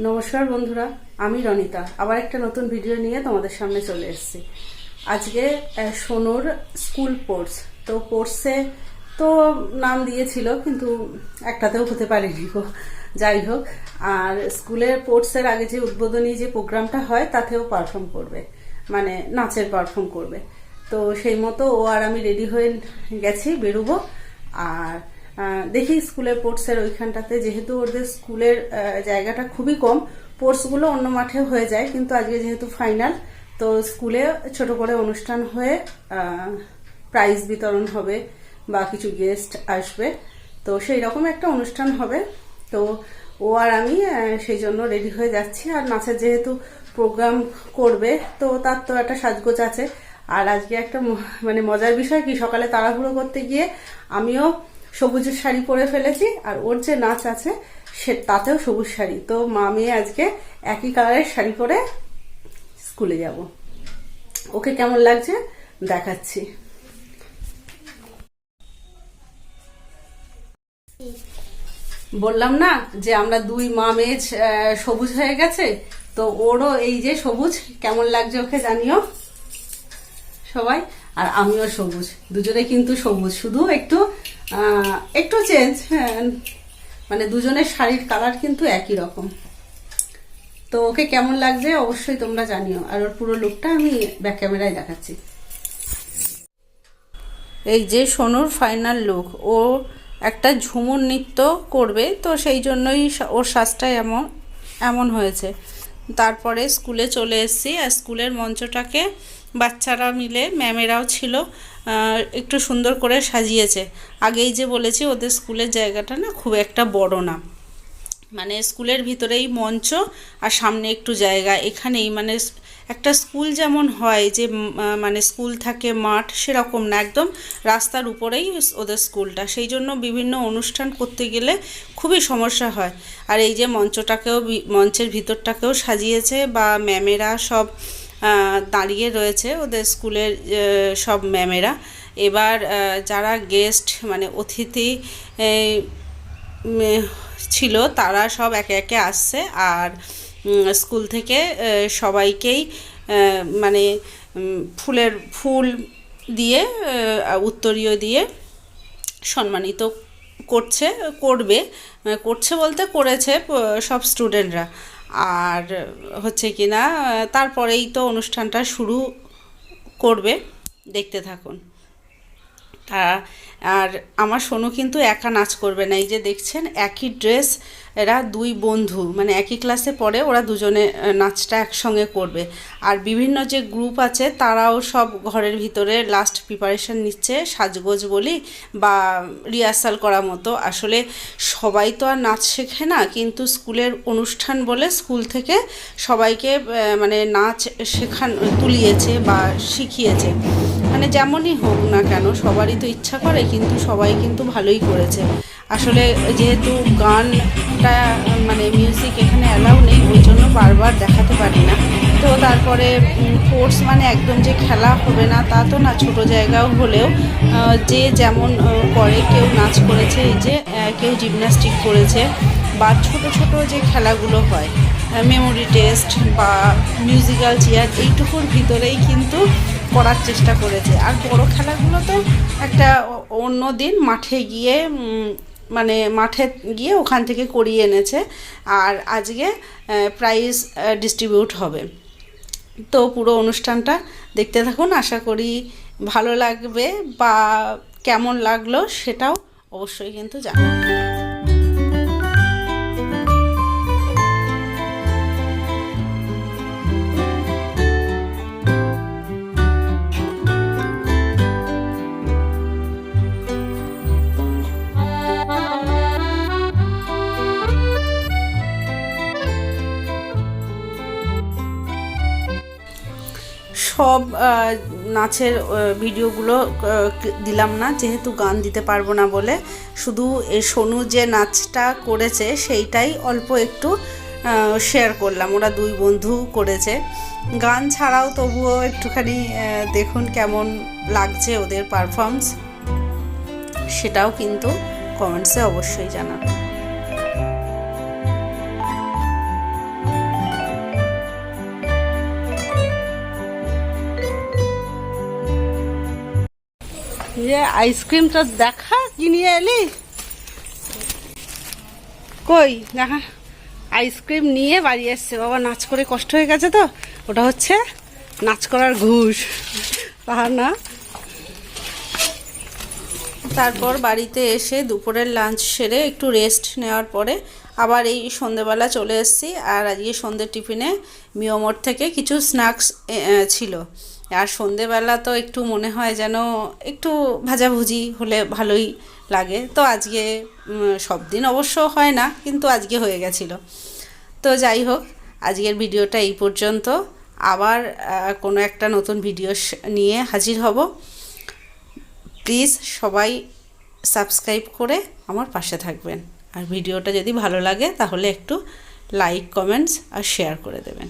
নমস্কার বন্ধুরা, আমি রনিতা। আবার একটা নতুন ভিডিও নিয়ে তোমাদের সামনে চলে এসেছি। আজকে সোনুর স্কুল কোর্স। তো কোর্সে তো নাম দিয়েছিল, কিন্তু একটাতেও হতে পারেনি গো। যাই হোক, আর স্কুলের স্পোর্টসের আগে যে উদ্বোধনী যে প্রোগ্রামটা হয়, তাতেও পারফর্ম করবে। মানে নাচের পারফর্ম করবে। তো সেই মতো ও আর আমি রেডি হয়ে গেছি, বেরোবো। আর দেখি স্কুলের স্পোর্টসের ওইখানটাতে। যেহেতু ওদের স্কুলের জায়গাটা খুবই কম স্পোর্টসগুলো অন্য মাঠে হয়ে যায়, কিন্তু আজকে যেহেতু ফাইনাল, তো স্কুলে ছোট করে অনুষ্ঠান হয়ে প্রাইজ বিতরণ হবে বা কিছু গেস্ট আসবে। তো সেই রকম একটা অনুষ্ঠান হবে। তো ও আর আমি সেই জন্য রেডি হয়ে যাচ্ছি। আর নাচের যেহেতু প্রোগ্রাম করবে, তো তার তো একটা সাজগোজ আছে। আর আজকে একটা মানে মজার বিষয় কি? সকালে তাড়াহুড়ো করতে গিয়ে আমিও সবুজের শাড়ি পরে ফেলেছি, আর ওর যে নাচ আছে, সে তাতেও সবুজ শাড়ি। তো মা মেয়ে আজকে একই কালারের শাড়ি পরে স্কুলে যাব। ওকে কেমন লাগছে? দেখাচ্ছি। বললাম না যে আমরা দুই মা মেয়ে সবুজ হয়ে গেছে, তো ওরও এই যে সবুজ, কেমন লাগছে ওকে জানিও? সবাই? আর আমিও সবুজ। দুজনে কিন্তু সবুজ, শুধু একটু একটু চেঞ্জ হ্যাঁ। মানে দুজনের শাড়ির কালার কিন্তু একই রকম। তো ওকে কেমন লাগছে অবশ্যই তোমরা জানিও। আর ওর পুরো লুকটা আমি ব্যাক ক্যামেরায় দেখাচ্ছি। এই যে সোনুর ফাইনাল লুক ও একটা ঝুমুর নৃত্য করবে, তো সেই জন্যই ওর সাজটা এমন এমন হয়েছে। তারপরে স্কুলে চলে এসেছি, আর স্কুলের মঞ্চটাকে বাচ্চারা মিলে ম্যামেরাও ছিল। একটু সুন্দর করে সাজিয়েছে। আগেই যে বলেছি, ওদের স্কুলের জায়গাটা না খুব একটা বড় না। মানে স্কুলের ভিতরেই মঞ্চ আর সামনে একটু জায়গা। এখানেই মানে একটা স্কুল যেমন হয় যে মানে স্কুল থাকে মাঠ, সেরকম না। একদম রাস্তার উপরেই ওদের স্কুলটা। সেই জন্য বিভিন্ন অনুষ্ঠান করতে গেলে খুবই সমস্যা হয়। আর এই যে মঞ্চটাকেও মঞ্চের ভিতরটাকেও সাজিয়েছে বা ম্যামেরা সব দাঁড়িয়ে রয়েছে ওদের স্কুলের সব ম্যামেরা। এবার যারা গেস্ট মানে অতিথি ছিল, তারা সব একে একে আসছে আর স্কুল থেকে সবাইকেই মানে ফুলের ফুল দিয়ে উত্তরীয় দিয়ে সম্মানিত করছে, করবে করছে বলতে করেছে সব স্টুডেন্টরা আর হচ্ছে কি না, তারপরেই তো অনুষ্ঠানটা শুরু করবে, দেখতে থাকুন। তা, আর আমার সোনু কিন্তু একা নাচ করবে না, এই যে দেখছেন, একই ড্রেস এরা দুই বন্ধু মানে একই ক্লাসে পড়ে, ওরা দুজনে নাচটা একসঙ্গে করবে। আর বিভিন্ন যে গ্রুপ আছে, তারাও সব ঘরের ভিতরে লাস্ট প্রিপারেশন নিচ্ছে, সাজগোজ বলি বা রিহার্সাল করা মতো। আসলে সবাই তো আর নাচ শেখে না, কিন্তু স্কুলের অনুষ্ঠান বলে স্কুল থেকে সবাইকে মানে নাচ শেখান, তুলিয়েছে বা শিখিয়েছে। মানে যেমনই হোক না কেন, সবারই তো ইচ্ছা করে, কিন্তু সবাই কিন্তু ভালোই করেছে। আসলে যেহেতু গানটা মানে মিউজিক এখানে অ্যালাউ নেই, ওই জন্য বারবার দেখাতে পারি না। তো তারপরে কোর্স মানে একদম যে খেলা হবে না, তা তো না, ছোট জায়গাও হলেও যে যেমন করে, কেউ নাচ করেছে, এই যে কেউ জিমন্যাস্টিক করেছে, বা ছোট ছোট যে খেলাগুলো হয় মেমোরি টেস্ট বা মিউজিক্যাল চেয়ার এইটুকুর ভিতরেই কিন্তু করার চেষ্টা করেছে। আর বড় খেলাগুলো তো একটা অন্য দিন মাঠে গিয়ে মানে মাঠে গিয়ে ওখান থেকে করিয়ে এনেছে। আর আজকে প্রাইজ ডিস্ট্রিবিউট হবে। তো পুরো অনুষ্ঠানটা দেখতে থাকুন, আশা করি ভালো লাগবে বা কেমন লাগল সেটাও অবশ্যই কিন্তু জানাবেন। সব নাচের ভিডিওগুলো দিলাম না, যেহেতু গান দিতে পারব না বলে। শুধু সোনু যে নাচটা করেছে, সেইটাই অল্প একটু শেয়ার করলাম। ওরা দুই বন্ধু করেছে। গান ছাড়াও তবুও একটুখানি দেখুন কেমন লাগছে ওদের পারফর্মস সেটাও কিন্তু কমেন্টসে অবশ্যই জানাবেন। যে আইসক্রিমটা দেখা কি নিয়ে এলি? কই? দেখা, আইসক্রিম নিয়ে বাড়ি এসছে। বাবা, নাচ করে কষ্ট হয়ে গেছে তো? ওটা হচ্ছে নাচ করার ঘুষ। তাহার না? তারপর বাড়িতে এসে দুপুরের লাঞ্চ সেরে একটু রেস্ট নেওয়ার পরে আবার এই সন্ধেবেলা চলে এসেছি আর আজকে সন্ধ্যের টিফিনে মিওমোর থেকে কিছু স্ন্যাক্স ছিল। আর সন্ধেবেলা তো একটু মনে হয় যেন একটু ভাজাভুজি হলে ভালোই লাগে। তো আজকে সব দিন অবশ্য হয় না, কিন্তু আজকে হয়ে গেছিল। তো যাই হোক, আজকের ভিডিওটা এই পর্যন্ত। আবার কোনো একটা নতুন ভিডিও নিয়ে হাজির হব। প্লিজ সবাই সাবস্ক্রাইব করে আমার পাশে থাকবেন। আর ভিডিওটা যদি ভালো লাগে তাহলে একটু লাইক কমেন্টস আর শেয়ার করে দেবেন।